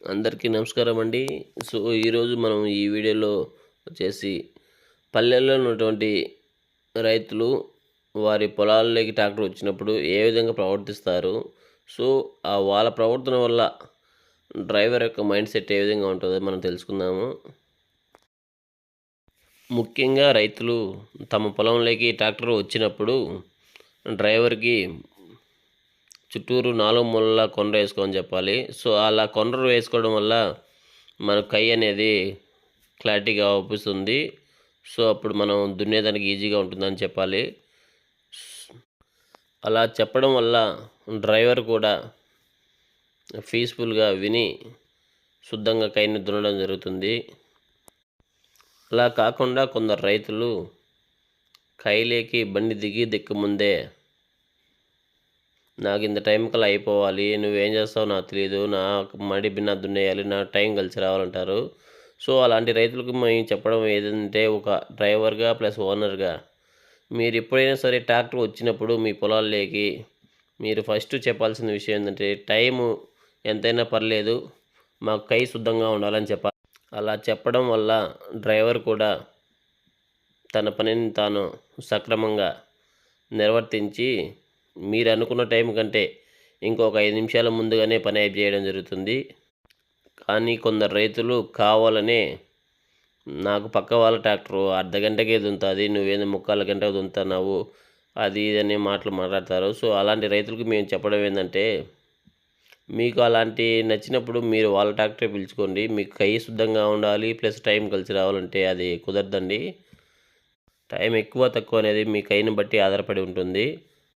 అందరికీ నమస్కారం అండి. సో ఈరోజు మనం ఈ వీడియోలో వచ్చేసి పల్లెల్లో ఉన్నటువంటి రైతులు వారి పొలాల్లోకి ట్రాక్టర్ వచ్చినప్పుడు ఏ విధంగా ప్రవర్తిస్తారు? సో ఆ వాళ్ళ ప్రవర్తన వల్ల డ్రైవర్ యొక్క మైండ్ సెట్ ఏ విధంగా ఉంటుందో మనం తెలుసుకుందాము. ముఖ్యంగా రైతులు తమ పొలంలోకి ట్రాక్టర్ వచ్చినప్పుడు డ్రైవర్కి చుట్టూరు నాలుగు మూలలా కొండ వేసుకోమని చెప్పాలి. సో అలా కొండరు వేసుకోవడం వల్ల మన కై అనేది క్లారిటీగా అవుపిస్తుంది సో అప్పుడు మనం దున్నేదానికి ఈజీగా ఉంటుందని చెప్పాలి. అలా చెప్పడం వల్ల డ్రైవర్ కూడా పీస్ఫుల్గా విని శుద్ధంగా కైని దున్నడం జరుగుతుంది. అలా కాకుండా కొందరు రైతులు కైలేకి బండి దిగి దిక్కు ముందే నాకు ఇంత టైం కల్లా అయిపోవాలి నువ్వేం చేస్తావు నాకు తెలియదు నా మడి బిన్న దున్నేయాలి నా టైం కలిసి రావాలంటారు. సో అలాంటి రైతులకు మేము చెప్పడం ఏదంటే ఒక డ్రైవర్గా ప్లస్ ఓనర్గా మీరు ఎప్పుడైనా సరే ట్రాక్టర్ వచ్చినప్పుడు మీ పొలాల్లోకి మీరు ఫస్ట్ చెప్పాల్సిన విషయం ఏంటంటే టైము ఎంతైనా పర్లేదు మాకు కై శుద్ధంగా ఉండాలని చెప్పాలి. అలా చెప్పడం వల్ల డ్రైవర్ కూడా తన పనిని తాను సక్రమంగా నిర్వర్తించి మీరు అనుకున్న టైం కంటే ఇంకొక ఐదు నిమిషాల ముందుగానే పని అయిపు చేయడం జరుగుతుంది. కానీ కొందరు రైతులు కావాలనే నాకు పక్క వాళ్ళ ట్రాక్టర్ అర్ధ గంటకే దుంతుంది నువ్వేదో ముక్కాల గంట దుంతున్నావు అది ఇది అనే మాటలు మాట్లాడతారు. సో అలాంటి రైతులకు మేము చెప్పడం ఏంటంటే మీకు అలాంటి నచ్చినప్పుడు మీరు వాళ్ళ ట్రాక్టరే పిలుచుకోండి మీకు కై శుద్ధంగా ఉండాలి ప్లస్ టైం కలిసి రావాలంటే అది కుదరదండి. టైం ఎక్కువ తక్కువ అనేది మీ కైని బట్టి ఆధారపడి ఉంటుంది.